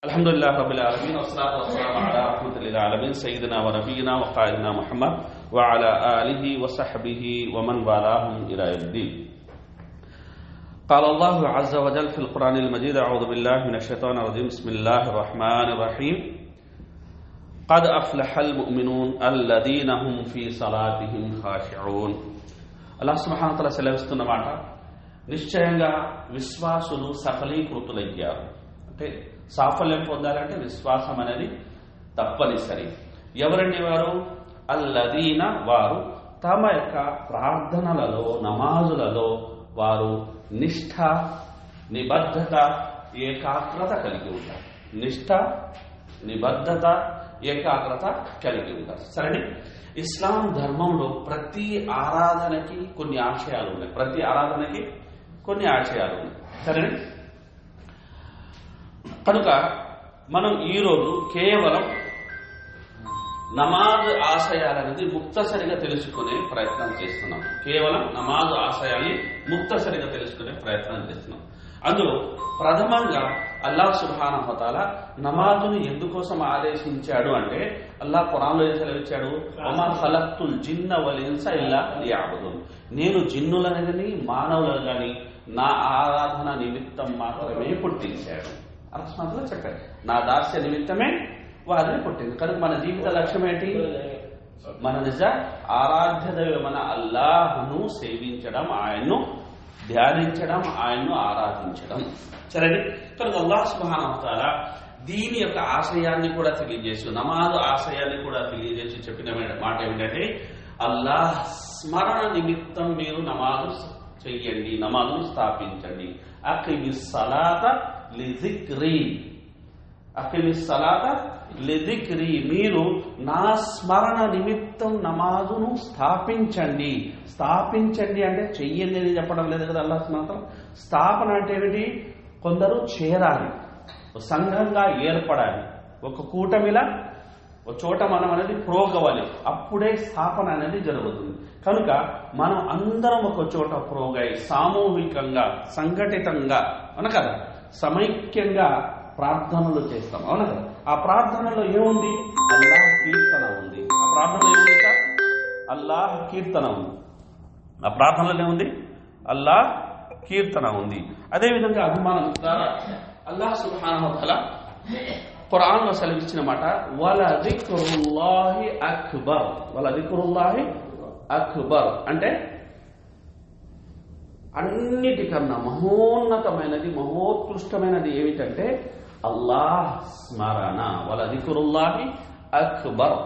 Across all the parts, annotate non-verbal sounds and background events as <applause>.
الحمد لله رب العالمين والصلاة والسلام على رحمة للعالمين سيدنا ونبينا وقائدنا محمد وعلى آله وصحبه ومن والاهم إلى يوم الدين قال الله عز وجل في القرآن المجيد أعوذ بالله من الشيطان الرجيم بسم الله الرحمن الرحيم قد أفلح المؤمنون الذين هم في صلاتهم خاشعون అల్లాహ్ సుబ్హానహు వతఆలా సెలవిస్తున్న మాట నిశ్చయంగా విశ్వాసులు సఫలీకృతులయ్యారు అంటే సాఫల్యం పొందాలంటే విశ్వాసం అనేది తప్పనిసరి. ఎవరండి వారు? అల్లదీన వారు. తమ యొక్క ప్రార్థనలలో నమాజులలో వారు నిష్ఠ నిబద్ధత ఏకాగ్రత కలిగి ఉంటారు. నిష్ఠ నిబద్ధత ఏకాగ్రత కలిగి ఉంటారు. సరే ఇస్లాం ధర్మంలో ప్రతి ఆరాధనకి కొన్ని ఆశయాలు ఉన్నాయి. ప్రతి ఆరాధనకి కొన్ని ఆశయాలు ఉన్నాయి. సరే కనుక మనం ఈరోజు కేవలం నమాజ్ ఆశయాలనేది ముక్తసరిగా తెలుసుకునే ప్రయత్నం చేస్తున్నాం. కేవలం నమాజ్ ఆశయాన్ని ముక్తసరిగా తెలుసుకునే ప్రయత్నం చేస్తున్నాం. అందులో ప్రథమంగా అల్లాహ్ సుబ్హాన హతాల నమాజును ఎందుకోసం ఆదేశించాడు అంటే అల్లాహ్ కురాన్లో ఏం సెలవిచ్చాడు? ఒమా ఖలక్తుల్ జిన్న వలిన్స ఇల్లా లియాబుదున్. నేను జిన్నులను కానీ మానవులను కానీ నా ఆరాధన నిమిత్తం మాత్రమే పుట్టించాడు అర్థమంతలో చెప్పాడు నా దాస్య నిమిత్తమే వారిని పుట్టింది. కనుక మన జీవిత లక్ష్యం ఏంటి? మన నిజ ఆరాధ్య దైవమైన అల్లాహ్ను సేవించడం ఆయన్ను ధ్యానించడం ఆయన్ను ఆరాధించడం. సరే కనుక అల్లాహ్ సుబానవతాల దీని యొక్క ఆశయాన్ని కూడా తెలియజేసి నమాజు ఆశయాన్ని కూడా తెలియజేసి చెప్పిన మాట ఏమిటంటే అల్లాహ్ స్మరణ నిమిత్తం మీరు నమాజు చెయ్యండి నమాజును స్థాపించండి. అఖిమి సలాత లిజిక్రీ అఖిమి సలాత లిజిక్రీ మీరు నా స్మరణ నిమిత్తం నమాజును స్థాపించండి. స్థాపించండి అంటే చెయ్యండి అని చెప్పడం లేదు కదా అల్లా స్మరణ స్థాపన అంటే ఏమిటి? కొందరు చేరాలి. సంఘంగా ఏర్పడాలి. ఒక కూటమిలా ఒక చోట మనం అనేది ప్రోగవాలి. అప్పుడే స్థాపన అనేది జరుగుతుంది. కనుక మనం అందరం ఒక చోట ప్రోగై సామూహికంగా సంఘటితంగా మన కదా? సమైక్యంగా ప్రార్థనలు చేస్తాం. అవునా కదా? ఆ ప్రార్థనలో ఏముంది? అల్లాహ్ కీర్తన ఉంది. ఆ ప్రార్థనలో ఏముంది సార్ అల్లాహ్ కీర్తన ఉంది. ఆ ప్రార్థనలో ఏముంది? అల్లాహ్ కీర్తన ఉంది. అదేవిధంగా అభిమానం ద్వారా అల్లాహ్ సుబ్హానహు ఖురాన్లో సెలవిచ్చిన మాట వల దిక్రుల్లాహి అక్బర్. వల దిక్రుల్లాహి అక్బర్. అంటే అన్నిటికన్నా మహోన్నతమైనది మహోత్కృష్టమైనది ఏమిటంటే అల్లాహ్ స్మరణ వాళ్ళ దిక్రుల్లాహి అక్బర్.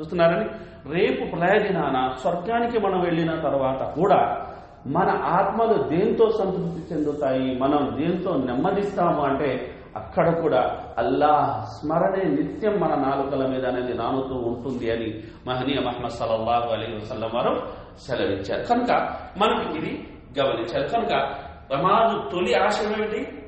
చూస్తున్నారని రేపు ప్రళయదినాన స్వర్గానికి మనం వెళ్ళిన తర్వాత కూడా మన ఆత్మలు దేంతో సంతృప్తి చెందుతాయి మనం దేంతో నెమ్మదిస్తాము అంటే అక్కడ కూడా అల్లాహ్ స్మరణే నిత్యం మన నాలుకల మీద అనేది నానుతూ ఉంటుంది అని మహనీయ మహమ్మద్ సల్లాహు అలీ వసల్లం వారు సెలవిచ్చారు. కనుక మనం ఇది గమనించారు కనుక నమాజు తొలి ఆశయం ఏమిటి?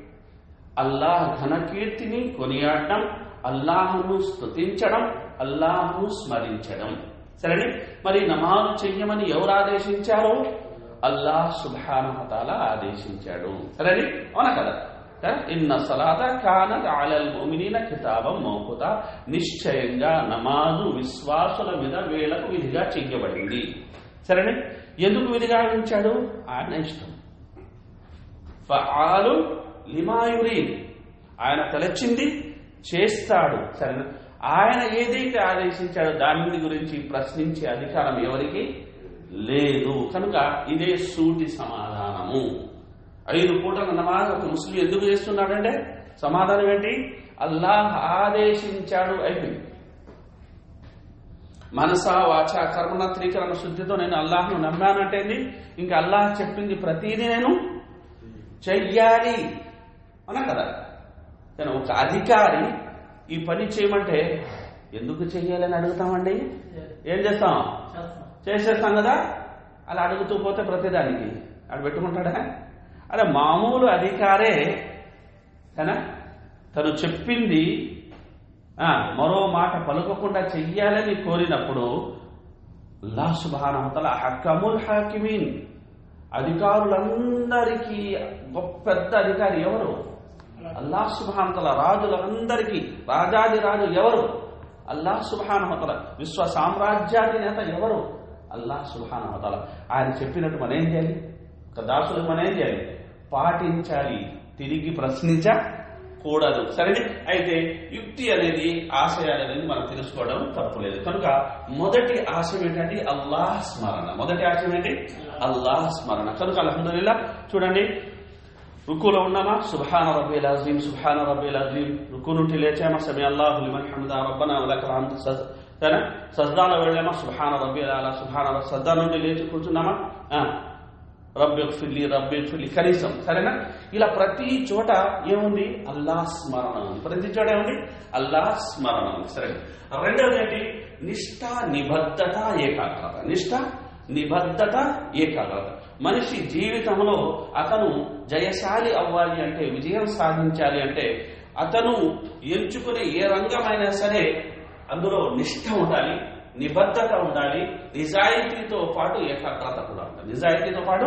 అల్లాహ్ ఘనకీర్తిని కొనియాడడం అల్లాహను స్థుతించడం అల్లాహను స్మరించడం. సరే మరి నమాజు చెయ్యమని ఎవరు ఆదేశించారు? అల్లాహ్ సుభానహతాల ఆదేశించాడు. సరే అవునా కదా? ఇన్న సలాత కానత్ అలల్ ముమినీన కితాబం మౌకుత. నిశ్చయంగా నమాజు విశ్వాసుల మీద వేళకు విధిగా చెయ్యబడింది. సరేనే? ఎందుకు విధిగా ఉంచాడు? ఆయన ఇష్టం. ఫఆలు లిమాయురి ఆయన తలచింది చేస్తాడు. సరేనా? ఆయన ఏదైతే ఆదేశించాడో దాని గురించి ప్రశ్నించే అధికారం ఎవరికి? లేదు. కనుక ఇదే సూటి సమాధానము. ఐదు పూటల నమాజ్ ఒక ముస్లిం ఎందుకు చేస్తున్నాడంటే సమాధానం ఏంటి? అల్లాహ్ ఆదేశించాడు అయిపోయింది. మనస వాచ కర్మణ త్రీకరణ శుద్ధితో నేను అల్లాహ్ను నమ్మానంటే ఇంకా అల్లాహ్ చెప్పింది ప్రతీది నేను చెయ్యాలి అన్నా కదా? కానీ ఒక అధికారి ఈ పని చేయమంటే ఎందుకు చెయ్యాలని అడుగుతామండి? ఏం చేస్తాం? చేసేస్తాం కదా? అలా అడుగుతూ పోతే ప్రతిదానికి. అక్కడ పెట్టుకుంటాడా? అరే మామూలు అధికారే కదా తను చెప్పింది మరో మాట పలుకకుండా చెయ్యాలని కోరినప్పుడు లా సుభానవతల హకముల్ హాకిమీన్ అధికారులందరికీ గొప్ప పెద్ద అధికారి ఎవరు? అల్లాహ్ సుభానతల రాజులందరికీ రాజాది రాజు ఎవరు? అల్లాహ్ సుభానహతల విశ్వ సామ్రాజ్యాధినేత ఎవరు? అల్లాహ్ సుభానహతల ఆయన చెప్పినట్టు మనం ఏం చేయాలి? ఒక దాసులకు మనం ఏం చేయాలి? పాటించాలి తిరిగి కూడదు. సరే అయితే యుక్తి అనేది ఆశయాలు అనేది మనం తెలుసుకోవడం తప్పులేదు. కనుక మొదటి ఆశయం ఏంటంటే అల్లాహ్ స్మరణ. మొదటి ఆశయం ఏంటి? అల్లాహ్ స్మరణ. కనుక అల్హమ్దుల్లా చూడండి. రుకులో ఉన్నామా? సుభాన రబ్బిల్ అజీం సుభాన రబ్బిల్ అజీం రుకు నుండి లేచామా? సమయ అల్లాహు లిమన్ హమ్దా రబ్బనా వలకల్ సజ్దాలో వెళ్ళామా? సుభాన రబ్బిల్ అలా సుభాన సజ్దా నుండి లేచి కూర్చున్నామా? రబ్బెక్ఫిల్లి రబ్బెక్ఫిల్లి కనీసం సరేనా? ఇలా ప్రతి చోట ఏముంది? అల్లాహ్ స్మరణ. ఉంది ప్రతి చోట ఏముంది? అల్లాహ్ స్మరణ. ఉంది సరే రెండవది ఏంటి? నిష్ఠ నిబద్ధత ఏకాగ్రత. నిష్ఠ నిబద్ధత ఏకాగ్రత. మనిషి జీవితంలో అతను జయశాలి అవ్వాలి అంటే విజయం సాధించాలి అంటే అతను ఎంచుకునే ఏ రంగమైనా సరే అందులో నిష్ట ఉండాలి. నిబద్ధత ఉండాలి నిజాయితీతో పాటు ఏకాగ్రత కూడా ఉండాలి. నిజాయితీతో పాటు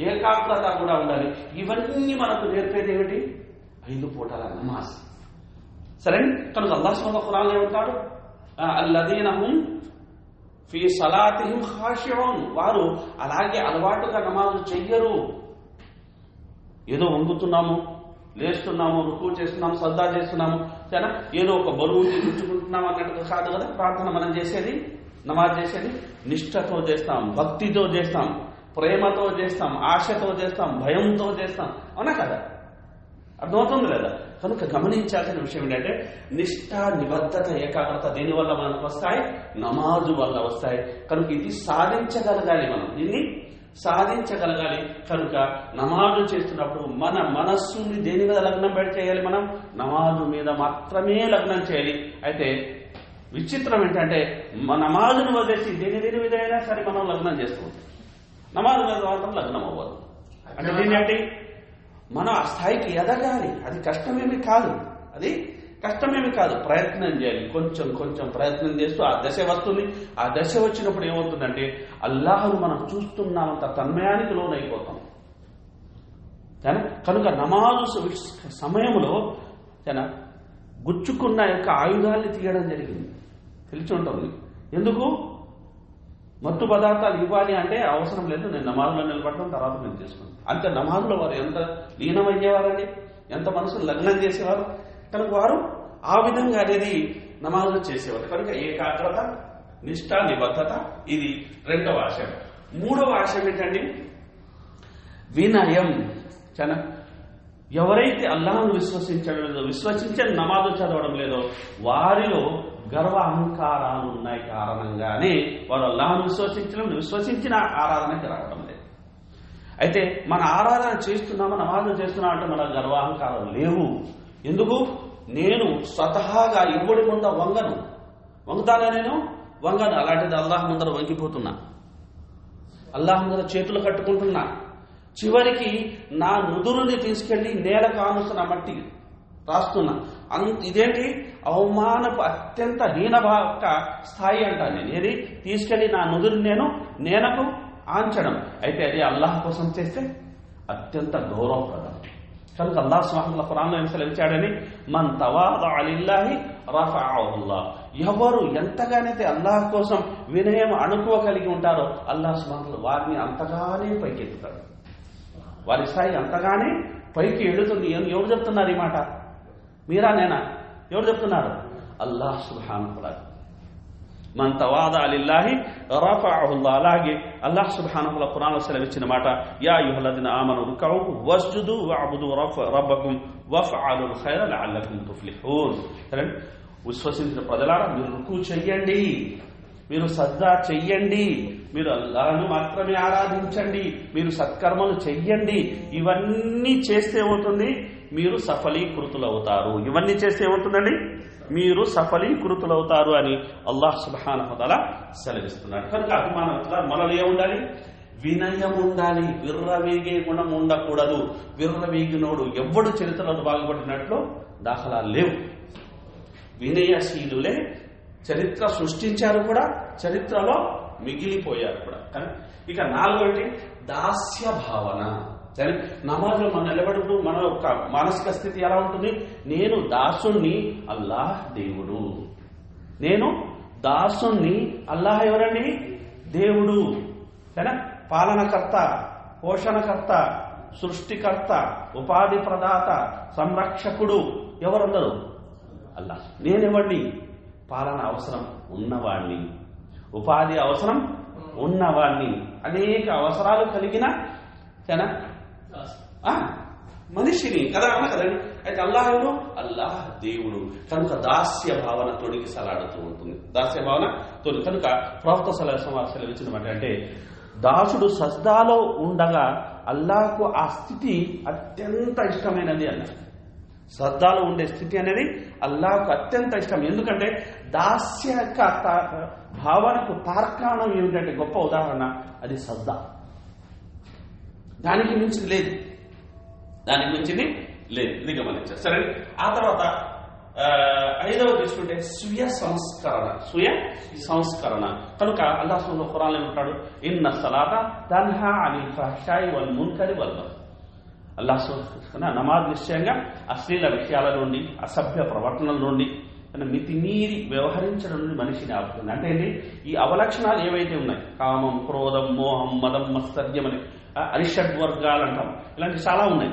ఏకాగ్రత కూడా ఉండాలి. ఇవన్నీ మనకు నేర్పేది ఏమిటి? ఐదు పూటల నమాజ్. సరే? కనుక అల్లాహ్ సుబ్హానహు వతఆలా ఏమంటాడు? అల్లదీన ఫీ సలాతిహిం ఖాషిఊన్ వారు అలాగే అలవాటుగా నమాజు చెయ్యరు. ఏదో వంగుతున్నాము లేస్తున్నాము రుకు చేస్తున్నాము సద్దా చేస్తున్నాము సరేనా ఏదో ఒక బరువు తీర్చుకుంటున్నాం అన్నట్టు కాదు కదా? ప్రార్థన మనం చేసేది నమాజ్ చేసేది? నిష్ఠతో చేస్తాం భక్తితో చేస్తాం ప్రేమతో చేస్తాం ఆశతో చేస్తాం భయంతో చేస్తాం. అవునా కదా? అర్థమవుతుంది లేదా కనుక గమనించాల్సిన విషయం ఏంటంటే నిష్ఠ నిబద్ధత ఏకాగ్రత దేని వల్ల మనకు వస్తాయి? నమాజు వల్ల వస్తాయి. కనుక ఇది సాధించగలగాలి మనం. దీన్ని సాధించగలగాలి. కనుక నమాజు చేస్తున్నప్పుడు మన మనస్సుని దేని మీద లగ్నం పెట్టి చేయాలి మనం? నమాజు మీద మాత్రమే లగ్నం చేయాలి. అయితే విచిత్రం ఏంటంటే మన నమాజును వదిలేసి దేని దేని మీద అయినా సరే మనం లగ్నం చేసుకోవచ్చు. నమాజు మీద మాత్రం లగ్నం అవ్వదు. అంటే దీన్ని ఏంటి మనం ఆ స్థాయికి ఎదగాలి. అది కష్టమేమి కాదు. అది కష్టమేమి కాదు ప్రయత్నం చేయాలి కొంచెం కొంచెం ప్రయత్నం చేస్తూ ఆ దశ వస్తుంది. ఆ దశ వచ్చినప్పుడు ఏమవుతుందంటే అల్లాహను మనం చూస్తున్నామంత తన్మయానికి లోనైపోతాం. కనుక నమాజు సమయంలో తన గుచ్చుకున్న యొక్క ఆయుధాన్ని తీయడం జరిగింది. తెలిసి ఉంటుంది. ఎందుకు? మత్తు పదార్థాలు ఇవ్వాలి అంటే అవసరం లేదు. నేను నమాజ్లో నిలబడటం తర్వాత నేను చేసుకుంటాను. అంతే నమాజులో వారు ఎంత లీనమయ్యేవారండి? ఎంత మనసును లగ్నం చేసేవారు? కనుక వారు ఆ విధంగా అనేది నమాజులు చేసేవారు కనుక ఏకాగ్రత నిష్ట నిబద్ధత ఇది రెండవ ఆశయం. మూడవ ఆశయం ఏంటండి? వినయం. చాలా ఎవరైతే అల్లాహను విశ్వసించడం లేదో విశ్వసించే నమాజు చదవడం లేదో వారిలో గర్వ అహంకారాలు ఉన్నాయి కారణంగానే వారు అల్లాహను విశ్వసించడం విశ్వసించిన ఆరాధనకి రావడం లేదు. అయితే మన ఆరాధన చేస్తున్నామా నమాజం చేస్తున్నాం అంటే మన గర్వాహంకారాలు లేవు. ఎందుకు? నేను స్వతహాగా ఇవ్వడి ముంద వంగను. వంగుతానా నేను? వంగను. అలాంటిది అల్లాహ్ ముందర వంగిపోతున్నా. అల్లాహ్ ముందర చేతులు కట్టుకుంటున్నా. చివరికి నా నుదురుని తీసుకెళ్ళి నేల కానుస్తున్న మట్టి రాస్తున్నా. అంత ఇదేంటి? అవమానపు అత్యంత హీనభావక స్థాయి అంటాను నేను. ఏది? తీసుకెళ్ళి నా నుదురు నేను నేలకు ఆంచడం. అయితే అది అల్లాహ్ కోసం చేస్తే అత్యంత గౌరవప్రదం. కనుక అల్లా స్వాహంలో ఖురాన్లో ఏం సెలవిచ్చాడని మన్ తవాదాహి అలిల్లాహి ఎవరు ఎంతగానైతే అల్లాహ్ కోసం వినయం అణుకువ కలిగి ఉంటారో అల్లాహ్ స్వాహంలో వారిని అంతగానే పైకెత్తుతాడు. వారి స్థాయి అంతగానే పైకి ఎడుతుంది. ఎవరు చెప్తున్నారు ఈ మాట? మీరా నేనా? ఎవరు చెప్తున్నారు? అల్లాహ్ సుబ్హానహులా మన తవాద అలిల్లాహి రఫఅహుల్లా అలాగే అల్లాహ్ సుబ్హానహుల ఖురాన్లో సెలవిచ్చిన మాట యా యుహలదిన ఆమను రుకౌ వస్జుదు వఅబుదు రఫ రబ్బకుం వఫఅలుల్ ఖైర లఅల్లకుం తుఫ్లిహూన్ సరే విశ్వసించిన ప్రజలారా మీరు రుకు చెయ్యండి. మీరు సజ్జా చెయ్యండి. మీరు అల్లాను మాత్రమే ఆరాధించండి. మీరు సత్కర్మలు చెయ్యండి. ఇవన్నీ చేస్తే ఏమవుతుంది? మీరు సఫలీకృతులవుతారు. ఇవన్నీ చేస్తే ఏమవుతుందండి? మీరు సఫలీకృతులవుతారు అని అల్లాహ్ సుబ్హానహుతల సెలవిస్తున్నాడు. కనుక అభిమానవంతుల మనలో ఏముండాలి? వినయం ఉండాలి. విర్రవీగే గుణం ఉండకూడదు. విర్రవీగినోడు ఎవ్వడు చరిత్రలో బాగుపడినట్లు దాఖలా లేవు. వినయశీలులే చరిత్ర సృష్టించారు కూడా చరిత్రలో మిగిలిపోయారు కూడా. కానీ ఇక నాలుగోటి దాస్య భావన కానీ నమాజ్లో మనం నిలబడుతూ మన యొక్క మానసిక స్థితి ఎలా ఉంటుంది? నేను దాసుణ్ణి అల్లాహ్ దేవుడు. నేను దాసుణ్ణి అల్లాహ్ ఎవరండి? దేవుడు. సరేనా? పాలనకర్త పోషణకర్త సృష్టికర్త ఉపాధి ప్రదాత సంరక్షకుడు ఎవరందరూ? అల్లా నేనెవడిని? పాలన అవసరం ఉన్నవాణ్ణి. ఉపాధి అవసరం ఉన్నవాణ్ణి. అనేక అవసరాలు కలిగిన సరేనా? మనిషిని కదా అన్న కదండి? అయితే అల్లాహుడు అల్లాహ్ దేవుడు. కనుక దాస్య భావన తొడిగి సలాడుతూ ఉంటుంది. దాస్య భావన తొడి కనుక ప్రవక్త సలహా సెలవిచ్చిన అంటే దాసుడు సజ్దాలో ఉండగా అల్లాహకు ఆ స్థితి అత్యంత ఇష్టమైనది అన్నారు శ్రద్ధలో ఉండే స్థితి అనేది అల్లాహకు అత్యంత ఇష్టం. ఎందుకంటే దాస్య యొక్క భావనకు తార్కాణం ఏమిటంటే గొప్ప ఉదాహరణ అది సద్దా దానికి మించి లేదు. దానికి మించింది లేదు ఇది గమనించారు సరే ఆ తర్వాత ఐదవ తీసుకుంటే స్వీయ సంస్కరణ. స్వీయ సంస్కరణ. కనుక అల్లాహ్ సుబ్హానహు ఖురాన్ ఏమంటాడు? ఇన్న సలాత దన్హా అనిల్ ఫహషాయి వల్ మున్కరి వల్ల బగీ. అల్లాహ్ నమాజ్ నిశ్చయంగా అశ్లీల విషయాల నుండి అసభ్య ప్రవర్తనల నుండి మితిమీరి వ్యవహరించడం నుండి మనిషిని ఆపుతుంది. అంటే ఏంటి? ఈ అవలక్షణాలు ఏవైతే ఉన్నాయి? కామం క్రోధం మోహం మదం మత్సర్యం అని అరిషడ్ వర్గాలు అంటాం. ఇలాంటివి చాలా ఉన్నాయి.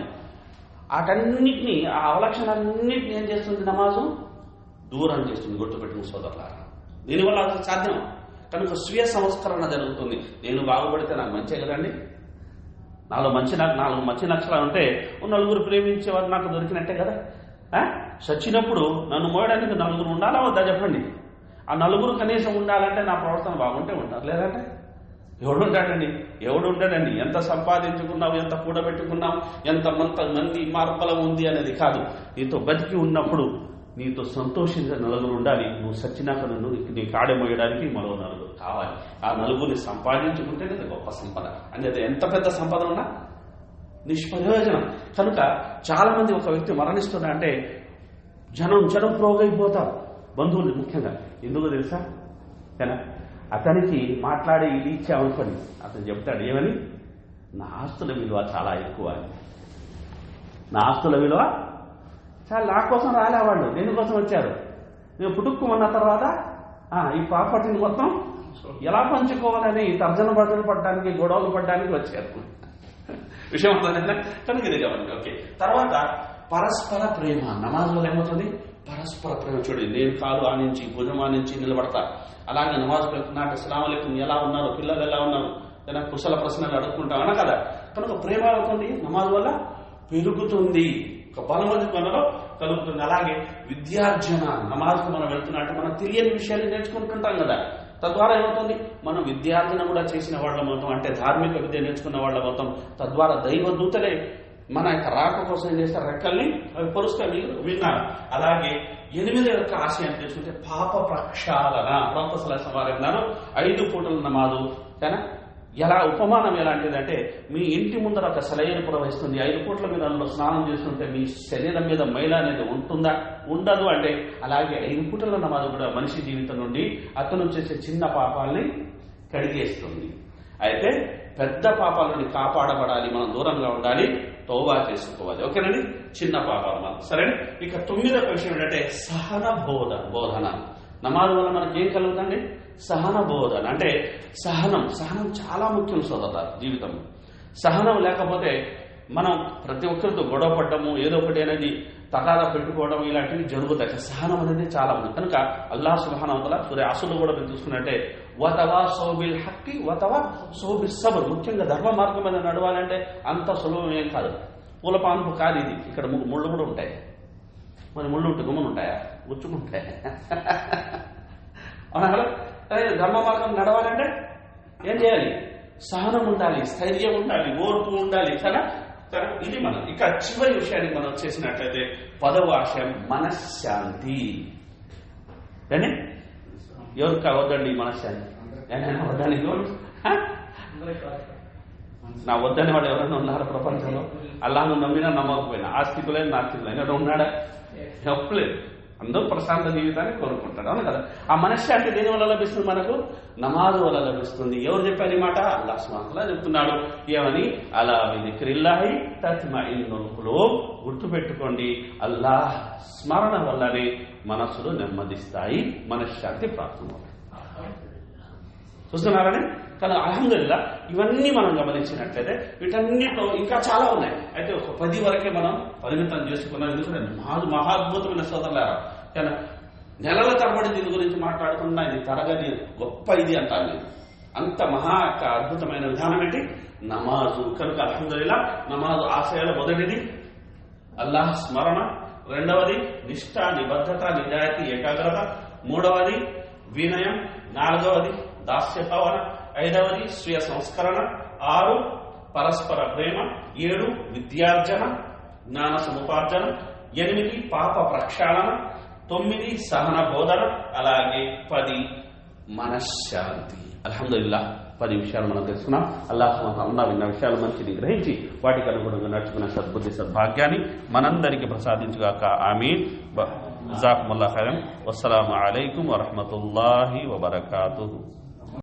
వాటన్నిటిని ఆ అవలక్షణాలన్నింటినీ ఏం చేస్తుంది నమాజు? దూరం చేస్తుంది గుర్తుపెట్టుకుని సోదరులారా. దీనివల్ల అది సాధ్యం కనుక స్వీయ సంస్కరణ జరుగుతుంది. నేను బాగుపడితే నాకు మంచి కదండి. నాలో మంచి నాకు నాలుగు మంచి నక్షరాలు ఉంటే నలుగురు ప్రేమించేవారు నాకు దొరికినట్టే కదా. చచ్చినప్పుడు నన్ను మోయడానికి నలుగురు ఉండాలా వద్దా చెప్పండి? ఆ నలుగురు కనీసం ఉండాలంటే నా ప్రవర్తన బాగుంటే ఉంటారు లేదంటే? ఎవడు ఉంటాడండి ఎవడు ఉంటాడండి ఎంత సంపాదించుకున్నావు? ఎంత కూడబెట్టుకున్నావు? ఎంత మంత మంది మార్పలం ఉంది అనేది కాదు. నీతో బతికి ఉన్నప్పుడు నీతో సంతోషంగా నలుగురు ఉండాలి. నువ్వు సచ్చినాక నన్ను నీ కాడమోయడానికి మరో నలుగురు కావాలి. ఆ నలుగురిని సంపాదించుకుంటేనే అది గొప్ప సంపద. అనేది ఎంత పెద్ద సంపద ఉన్నా నిష్ప్రయోజనం. కనుక చాలా మంది ఒక వ్యక్తి మరణిస్తున్నా అంటే జనం జనం ప్రోగైపోతారు. బంధువులు ముఖ్యంగా. ఎందుకు తెలుసా? కదా అతనికి మాట్లాడే ఇది ఇచ్చామనుకోండి అతను చెప్తాడు ఏమని? నా ఆస్తుల విలువ చాలా ఎక్కువ అని. నా ఆస్తుల విలువ చాలా నా కోసం రాలే వాళ్ళు. దేనికోసం వచ్చారు? నేను పుట్టుక్కుమన్న తర్వాత ఈ ప్రాపర్టీని మొత్తం ఎలా పంచుకోవాలని తర్జన భర్జలు పడడానికి గొడవలు పడడానికి వచ్చారు. విషయం కనుక ఇది గమనించండి ఓకే. తర్వాత పరస్పర ప్రేమ నమాజ్ వల్ల ఏమవుతుంది? పరస్పర ప్రేమ చూడండి నేను కాలు ఆనించి భుజం ఆనించి నిలబడతా. అలాగే నమాజ్ వెళ్తున్నా అస్సలాం అలైకుం ఎలా ఉన్నారు? పిల్లలు ఎలా ఉన్నారు? ఏదైనా కుశల ప్రశ్నలు అడుక్కుంటాం అన కదా. కనుక ప్రేమ అవుతుంది నమాజ్ వల్ల పెరుగుతుంది. ఒక బలమంది మనలో కలుగుతుంది. అలాగే విద్యార్జన నమాజ్కు మనం వెళ్తున్నట్టు మనం తెలియని విషయాలు నేర్చుకుంటుంటాం కదా. తద్వారా ఏమవుతుంది? మనం విద్యార్థిన కూడా చేసిన వాళ్ళం అవుతాం. అంటే ధార్మిక విద్య నేర్చుకున్న వాళ్ళం అవుతాం. తద్వారా దైవ దూతలే మన యొక్క రాక కోసం ఏం చేస్తారు? రెక్కల్ని అవి పొరుస్తాయి మీరు విన్నారు. అలాగే ఎనిమిది యొక్క ఆశయం చేసుకుంటే పాప ప్రక్షాళన. ప్రవక్త సలహా వారు ఐదు పూటల నమాజు కానీ ఎలా ఉపమానం ఎలాంటిదంటే మీ ఇంటి ముందర ఒక సెలయేరు ప్రవహిస్తుంది ఐదు పూట్ల మీద అందులో స్నానం చేస్తుంటే మీ శరీరం మీద మైల అనేది ఉంటుందా? ఉండదు అంటే అలాగే ఐదు పూటల నమాజు కూడా మనిషి జీవితం నుండి అతను చేసే చిన్న పాపాలని కడిగేస్తుంది. అయితే పెద్ద పాపాలని కాపాడబడాలి మనం దూరంగా ఉండాలి. తోబా చేసుకోవాలి. ఓకేనండి చిన్న పాపాలు మనం సరే ఇక తొమ్మిదవ విషయం ఏంటంటే సహన బోధ బోధన. నమాజ్ వల్ల మనకి ఏం కలుగుతుంది సహన బోధన అంటే సహనం. సహనం చాలా ముఖ్యం సోదర జీవితం సహనం లేకపోతే మనం ప్రతి ఒక్కరితో గొడవ పడ్డము ఏదో ఒకటి అనేది తగాదా పెట్టుకోవడం ఇలాంటివి జరుగుతాయి. సహనం అనేది చాలా ఉంది కనుక అల్లా సుహానం వల్ల సూర్య అసులు కూడా మీరు చూసుకున్నట్టే వతవా సోబిల్ హక్కి వతవా సోబిల్ సబర్ ముఖ్యంగా ధర్మ మార్గం మీద నడవాలంటే అంత సులభమేం కాదు. పూలపాన్పు కాదు ఇది. ఇక్కడ ముళ్ళు కూడా ఉంటాయి. మరి ముళ్ళు ఉంటే గుమ్మలు ఉంటాయా? గుచ్చుకుంటాయి అవునా అదే ధర్మ మార్గం నడవాలంటే ఏం చేయాలి? సహనం ఉండాలి స్థైర్యం ఉండాలి ఓర్పు ఉండాలి కదా? ఇది మనం. ఇక చివరి విషయానికి మనం వచ్చేసినట్లయితే పదవ ఆశయం మనశ్శాంతి కానీ ఎవరు కావద్దండి ఈ మనశ్శాంతి? వద్దని హ? నా వద్దని వాడు ఎవరైనా ఉన్నారా ప్రపంచంలో? <laughs> అల్లాను నమ్మినా నమ్మకపోయినా. ఆస్తికులైన నాస్తికులైన ఎవరు ఉన్నాడా? చెప్పలేదు. అందరూ ప్రశాంత జీవితాన్ని కోరుకుంటారు. అవును కదా? ఆ మనశ్శాంతి దేని వల్ల లభిస్తుంది మనకు? నమాజు వల్ల లభిస్తుంది. ఎవరు చెప్పారు ఈ మాట? అల్లా స్మాతలా చెప్తున్నాడు. ఏమని? అలా విదిక్రిల్లాహి తత్మఇన్నుల్ ఖులూబ్ గుర్తుపెట్టుకోండి. అల్లాహ్ స్మరణ వల్లనే మనస్సులు నెమ్మదిస్తాయి మనశ్శాంతి ప్రాప్తమవుతాయి చూస్తున్నారని కానీ అల్హమ్దుల్లా ఇవన్నీ మనం గమనించినట్లయితే వీటన్నిటిలో ఇంకా చాలా ఉన్నాయి. అయితే ఒక పది వరకే మనం పరిమితం చేసుకున్నాం ఎందుకంటే మహా మహాద్భుతమైన సోదరులారా కానీ నెలల తరబడి దీని గురించి మాట్లాడుకున్నా ఇది తరగని గొప్ప ఇది అంటాను నేను అంత మహా యొక్క అద్భుతమైన విధానం ఏంటి? నమాజు. కనుక అల్హమ్దుల్లా నమాజు ఆశయాల మొదటిది. అల్లాహ్ స్మరణ రెండవది నిష్ట నిబద్ధత నిజాయితీ ఏకాగ్రత. మూడవది వినయం. నాలుగవది దాస్య భావన ఐదవది స్వీయ సంస్కరణ. ఆరు పరస్పర ప్రేమ. ఏడు విద్యార్జన జ్ఞాన సముపార్జన. ఎనిమిది పాప ప్రక్షాళన. తొమ్మిది సహన బోధన. అలాగే పది మనశ్శాంతి. అల్హమ్దుల్లా పది విషయాలు మనం తెలుసుకున్నాం. అల్లాహ్ అల్లా విన్న విషయాలు మంచిని గ్రహించి వాటికి అనుగుణంగా నడుచుకున్న సద్బుద్ధి సద్భాగ్యాన్ని మనందరికీ ప్రసాదించుగాక. ఆమె జజాకుముల్లా ఖైరన్. అస్సలం అలైకుం వరహమతుల్లాహి వబర్కాతుహు.